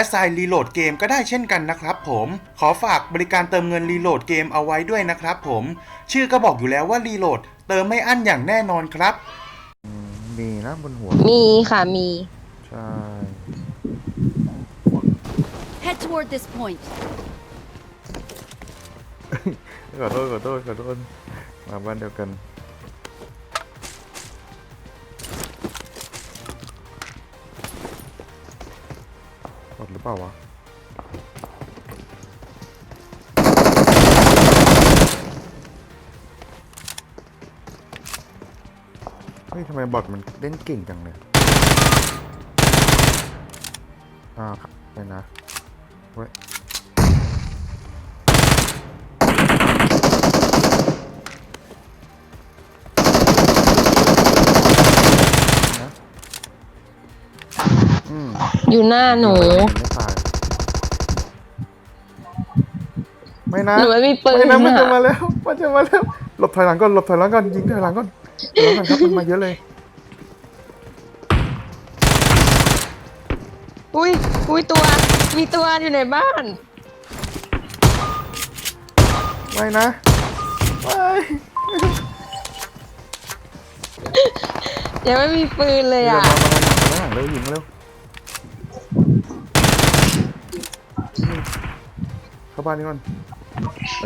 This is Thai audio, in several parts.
Assign Reload Game ก็ได้เช่นกันนะครับผม ขอฝากบริการเติมเงิน Reload Game เอาไว้ด้วยนะครับผม ชื่อก็บอกอยู่แล้วว่า Reload เติมไม่อั้นอย่างแน่นอนครับ มีนะบนหัว มีค่ะมี ใช่ Head toward this point. ขอโทษขอโทษขอโทษมาบ้านเดียวกัน ดหรือเปล่าวะเฮ้ยทำไมบอทมันเล่นเก่งจังเลยอ่าครับไปนะเว้ย อยู่หน้าหนู ไม่ตายไม่นะหนูไม่มีปืนไม่นะมันอะจะมาแล้วมันจะมาแล้วหลบถอยหลังก่อนหลบถอยหลังก่อนยิงถอยหลังก่อนถอยหลังก่อนครับมันมาเยอะเลย อุ้ยอุ้ยตัว มีตัวอยู่ในบ้าน ไม่นะไม่ยังไม่มีปืนเลยเดี๋ยวอะมามามามาหลังเร็วยิงมาเร็วเข้า บ้านนี่ก่อน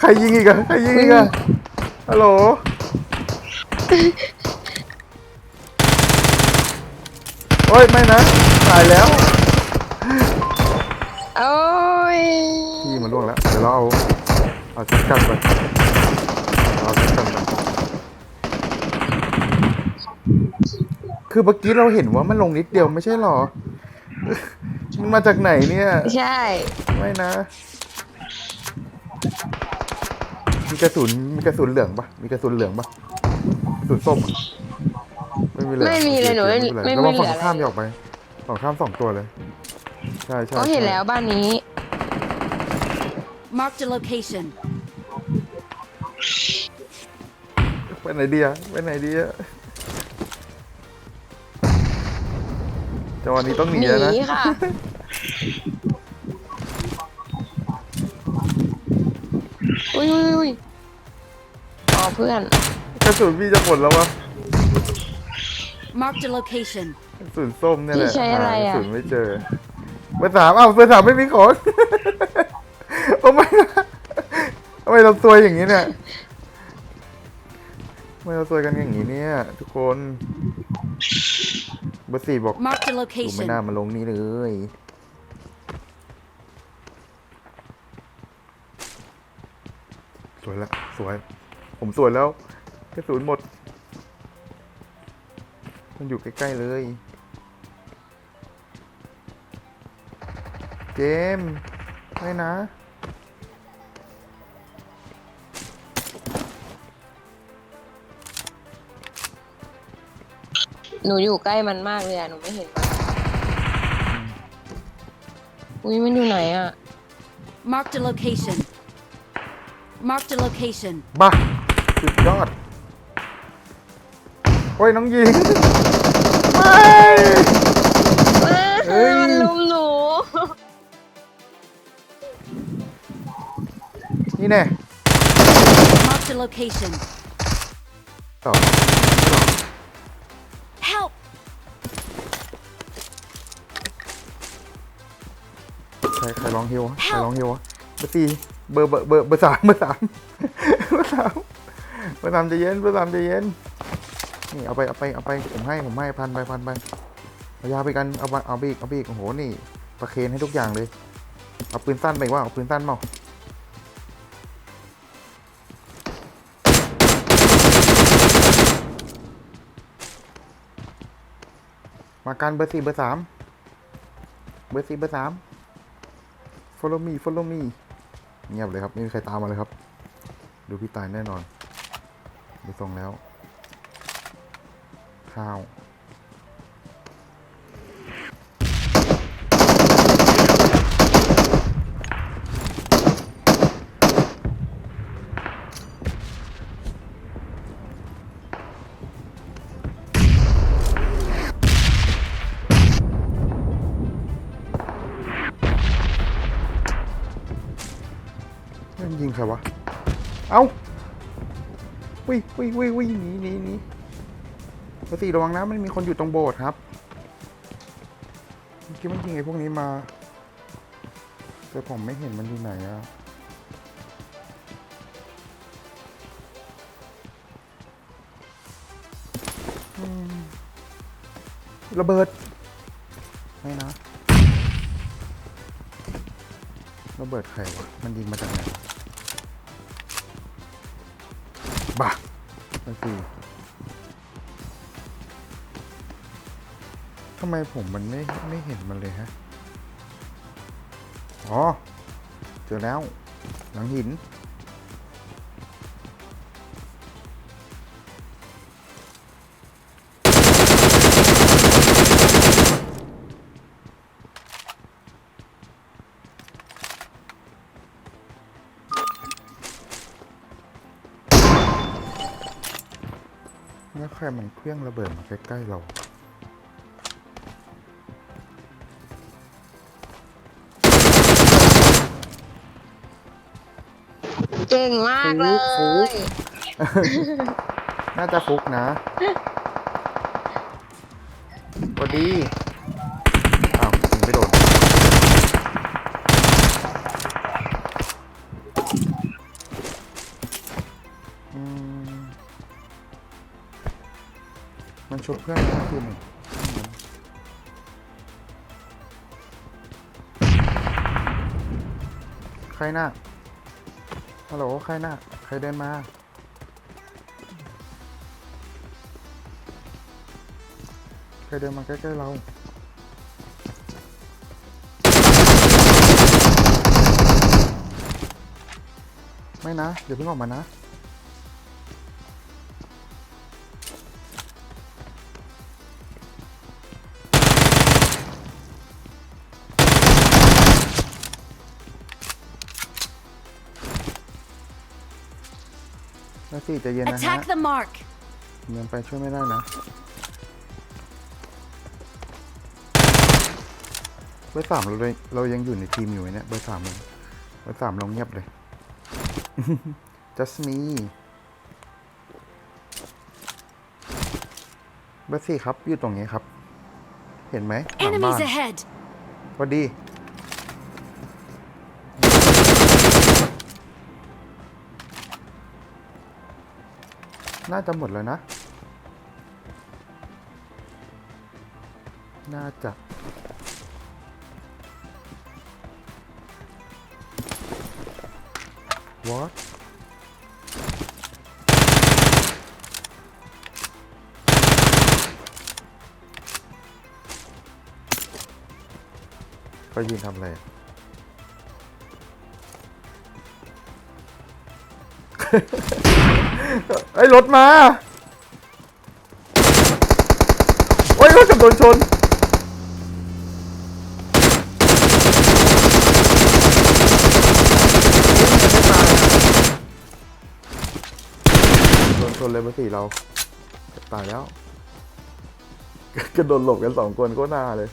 ใครยิงอีกอะใครยิงอีกอะฮัลโหลโอ้ยไม่นะตายแล้วโอ้ยพี่มันล่วงแล้วเดี๋ยวเราเอาเอาชุดกันไปเอาชุดกันไปคือเมื่อกี้เราเห็นว่ามันลงนิดเดียวไม่ใช่หรอมันมาจากไหนเนี่ย ใช่ ไม่นะ มีกระสุนมีกระสุนเหลืองปะมีกระสุนเหลืองปะกระสุนส้มอะไม่มีเลยไม่มีเลยหนูไม่ไม่ไม่แล้วไม่ว่าเหลืฝั่องอะไรข้ามจะออกไปฝั่งข้ามสองตัวเลยใช่ใช่ก็เห็นใช่แล้วบ้านนี้ Marked a location. ไปไหนดีอะไปไหนดีอะจังหวะนี้ต้องหนีหนีแล้วนะค่ะ อุ้ยอุ้ยอุ้ยอ๋อเพื่อน กระสุนพี่จะหมดแล้ววะ Marked a location. กระสุนส้มเนี่ยแหละพี่ใช้อะไรหากอะระสุนไม่เจอเบอร์สามเอ้าเบอร์สามไม่มีของ โอ้ไม่นะทำไมเราซวยอย่างนี้เนี่ยทำไมเราซวยกันอย่างนี้เนี่ย ทุกคนเบอร์สี่บอก Marked a ดูไม่ location. น่ามาลงนี่เลย สวยละสวย ผมสวยแล้วกระสุนหมด มันอยู่ใกล้ ๆ เลย เจมส์ไม่นะ หนูอยู่ใกล้มันมากเลยอะหนูไม่เห็นมันอุ้ยมันอยู่ไหนอะ Marked a location. Marked a location. บ้าสุดยอด โอ้ยน้องยิงไม่เฮ้ยมันลุมหนู นี่แน่ Marked a location. ต่อ Help! ใครใครร้องฮิววะใครร้องฮิววะเบอร์สี่เบอร์เบอร์เบอร์เบอร์สามเบอร์สามเบอร์สามเบอร์สามใจเย็นเบอร์สามใจเย็นนี่เอาไปเอาไปเอาไปผมให้ผมให้พันไปพันไปเอายาไปกันเอาไปเอาไปอีกเอาไปอีกโอ้โหนี่ประเคนให้ทุกอย่างเลย เอาปืนสั้นไปว่าเอาปืนสั้นเปล่ามากันเบอร์สี่เบอร์สามเบอร์สี่เบอร์สาม follow me follow me เงียบเลยครับไม่มีใครตามมาเลยครับ ดูพี่ตายแน่นอนดูทรงแล้ว ข้าว วิ่งวิ่งวิวิหนีหนีหนีปกติระวังนะมันมีคนอยู่ตรงโบสถ์ครับเมื่อกี้มันยิงไอ้พวกนี้มาแต่ผมไม่เห็นมันอยู่ไหนอะระเบิด ไม่นะ ระเบิดใครวะมันยิงมาจากไหน นั่นสิทำไมผมมันไม่ไม่เห็นมันเลยฮะ อ๋อ เจอแล้ว หลังหิน รมันเครื่องระเบิดมาใกล้ๆเราเก่งมากเลฟุ๊กย น่าจะฟุกนะสวัสดี ชุบเพื่อนนะทีหนึ่งใครน่ะฮัลโหลใครน่ะใครเดินมาใครเดินมาใกล้ๆเราไม่นะเดี๋ยวเพิ่งออกมานะ สิใจะเย็นนะฮะ Attack the mark. เงินไปช่วยไม่ได้นะเบอร์สามเราเลยเรายังอยู่ในทีมอยู่ไหมเนี่ยเบอร์สามเราเบอร์สามเราเงียบเลย just me เบอร์สี่ครับอยู่ตรงนี้ครับ เห็นไหมหลังบ้า Enemies น ahead. พอดี น่าจะหมดแล้วนะ น่าจะ what ไปยืนทำอะไร ไอ้รถมาโอ้ยรถกับโดนชนโดนชนเลยเบอร์สี่เราตายแล้วกระโดดหลบกันสองคนก็น่าเลย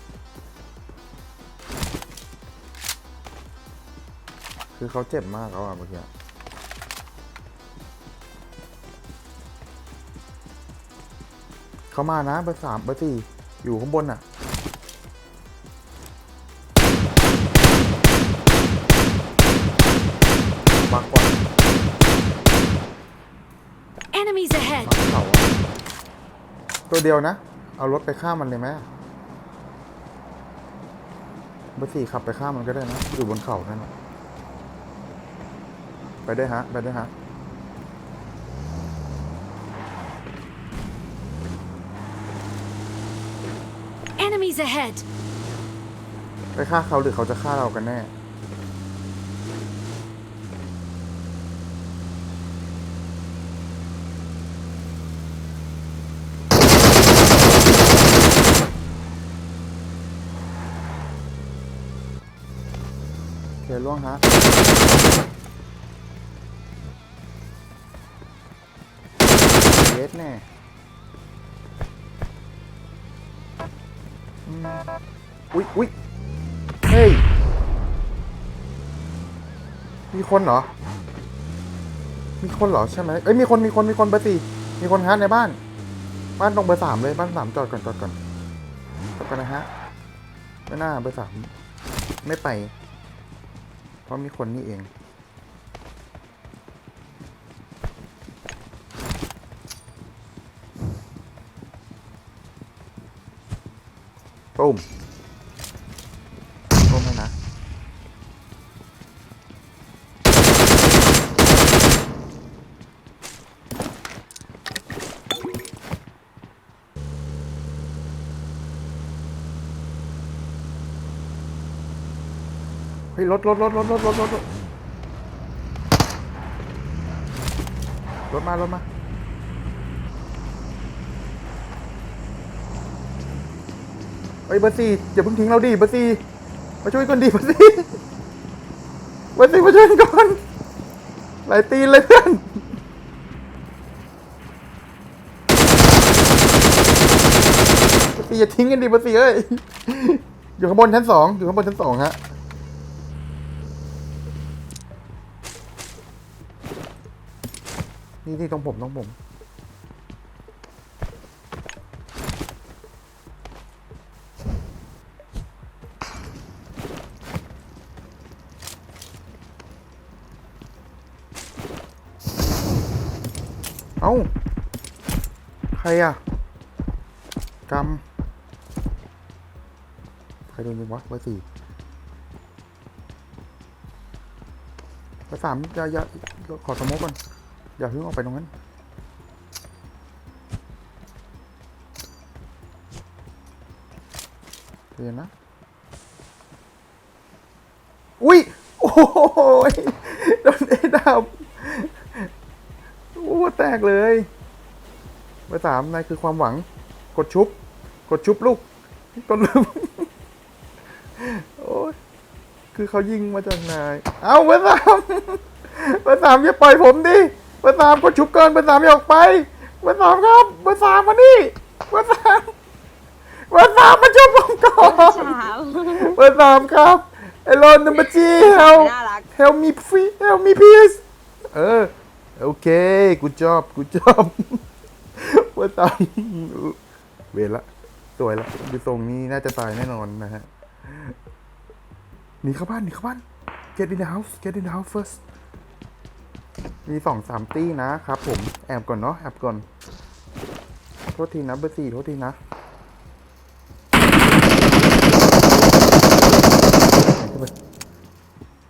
คือเขาเจ็บมากแล้วอะเมื่อกี้ เขามานะเบอร์สามเบอร์สี่อยู่ข้างบนอะ บักก่อน Enemies ahead. บักเขาอะตัวเดียวนะ เอารถไปข้ามมันเลยไหมเบอร์สี่ขับไปข้ามมันก็ได้นะ อยู่บนเขานั่นนะไปได้ฮะ ไปได้ฮะ Enemies ahead! ไปฆ่าเขาหรือเขาจะฆ่าเรากันแน่ เดี๋ยวล่วงฮะ เย็ดแน่ อุ๊ยอุ๊ยเฮ้ย มีคนเหรอ มีคนเหรอใช่ไหมเอ้ยมีคนมีคนมีคนเบอร์สี่มีคนฮะในบ้าน บ้านตรงเบอร์สามเลยบ้านสามจอดก่อนจอดก่อนจอดก่อนนะฮะไม่น่าเบอร์สามไม่ไป เพราะมีคนนี่เอง ตุ้มตุ้มให้นะ เฮ้ยรถรถรถรถรถรถรถรถรถมารถมา เฮ้ยเบอร์สี่อย่าเพิ่งทิ้งเราดิเบอร์สี่มาช่วยกันดิเบอร์สี่เบอร์สี่มาช่วยกันก่อนหลายตีนเลยเพื่อนเบอร์สี่อย่าทิ้งกันดิเบอร์สี่เอ้ยอยู่ข้างบนชั้นสองอยู่ข้างบนชั้นสองฮะนี่ที่ตรงผมตรงผม ใครอะกำใครโดนยิงวะเบอร์สี่เบอร์สามอย่าอย่าขอสโมกก่อน อย่าเพิ่งออกไปตรงนั้นเดี๋ยวนะ อุ้ย โอ้ยโดนเอดับ โอ้แตกเลยเบอร์สามนายคือความหวัง กดชุบ กดชุบลูกกดลืมโอ้ยคือเขายิงมาจากไหนาย เอาเบอร์สามเบอร์สามอย่าปล่อยผมดิ เบอร์สามก็ชุบเกินเบอร์สามอย่าออกไป เบอร์สามครับ เบอร์สามมานี่ เบอร์สามเบอร์สามมาชุบผมก่อนสามเบอร์สามครับไอรอนนัมเบอร์จีเฮลน่ารัก help me free help me please เออ โอเค good job good job เบอร์สามเวรละสวยละดูทรงนี้น่าจะตายแน่นอนนะฮะหนีเข้าบ้านหนีเข้าบ้าน get in the house get in the house first มีสองสามตี้นะครับ ผม แอบก่อนเนาะแอบก่อน โทษทีนะเบอร์สี่โทษทีนะ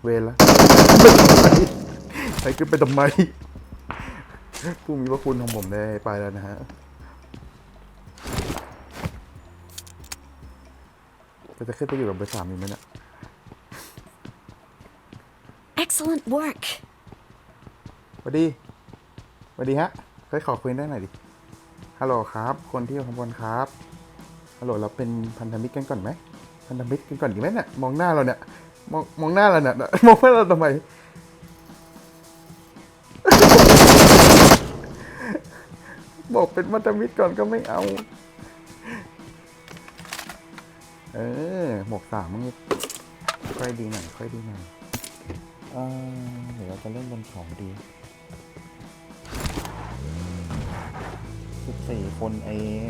เวรละไปขึ้นไปทำไม ผู้มีพระคุณของผมได้ไปแล้วนะฮะจะจะขึ้นไปอยู่กับเบอร์สามอีกไหมเนี่ย Excellent work. สวัสดีสวัสดีฮะเคยขอคุยได้หน่อยดิ ฮัลโหลครับ คนที่อยู่ข้างบนครับ ฮัลโหลเราเป็นพันธมิตรกันก่อนไหมพันธมิตรกันก่อนดีไหมเนี่ย มองหน้าเราเนี่ย มองมองหน้าเราเนี่ย มองหน้าเราทำไม บอกเป็นพันธมิตรก่อนก็ไม่เอา เออหมวกสามมันค่อยดีหน่อยค่อยดีหน่อยเออเดี๋ยวเราจะเล่นบนเขาดีสิบสี่คนเอง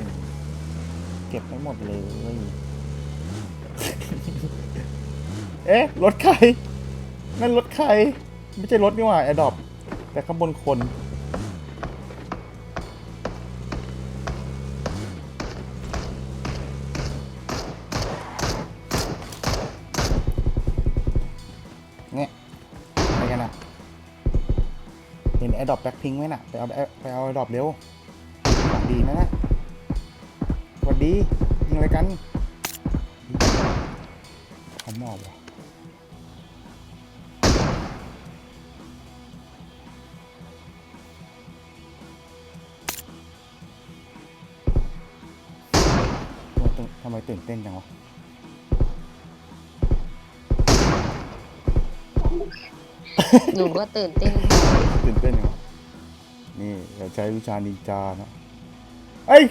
เก็บไม่หมดเลย เอ๊ะ รถใคร นั่นรถใคร ไม่ใช่รถนี่หว่าแอดอปแต่ข้างบนคน อดดอปแบ็คพิงไหมน่ะ ไปเอาไปเอาแอดดอปเร็วหวัดดีนะนะหวัดดียิงอะไรกันขามอบว่ะทำไมตื่นเต้นจังวะหนูก็ตื่นเต้น ใช้วิชานินจานะเอ้ย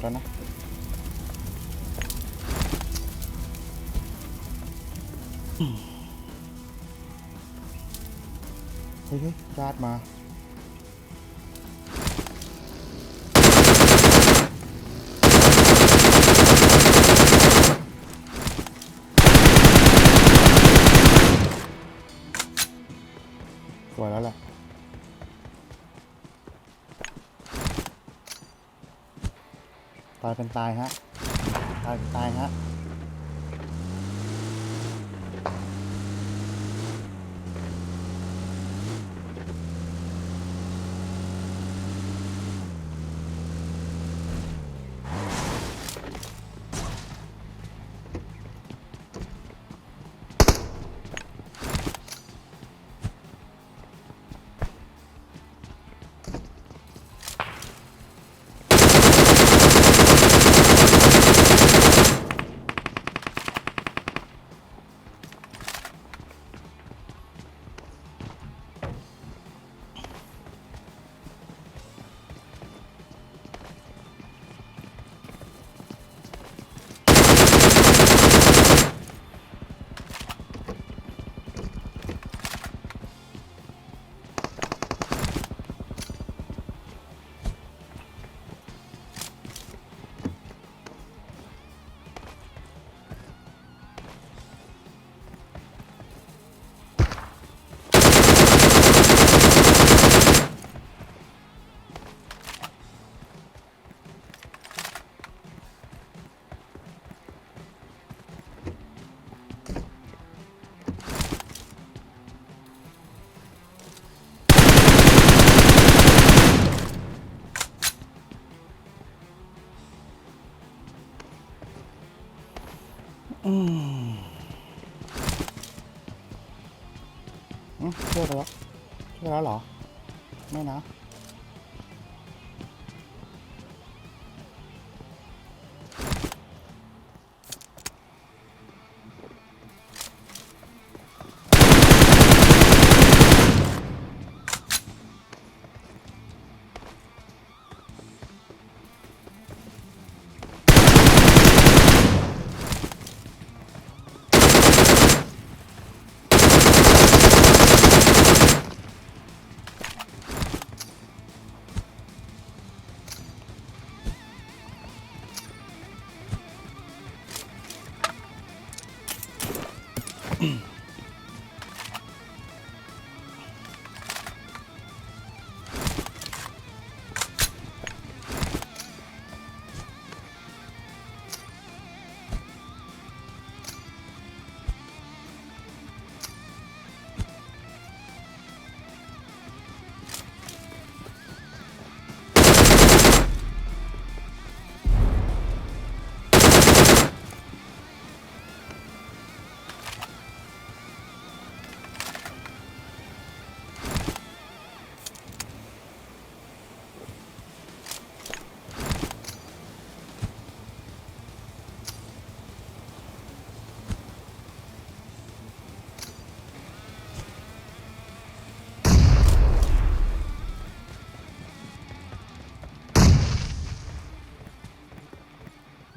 ดแล้วนะเฮ้ยเฮ้ยญาติมาสวยแล้วแหละ ตายเป็นตายฮะ ตายเป็นตายฮะ อืมช่วยไปแล้วช่วยแล้วเหรอ ไม่นะ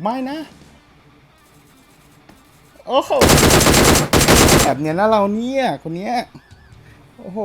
ไม่นะ โอ้โหแบบเนี้ยนะเราเนี่ย คนเนี้ย โอ้โห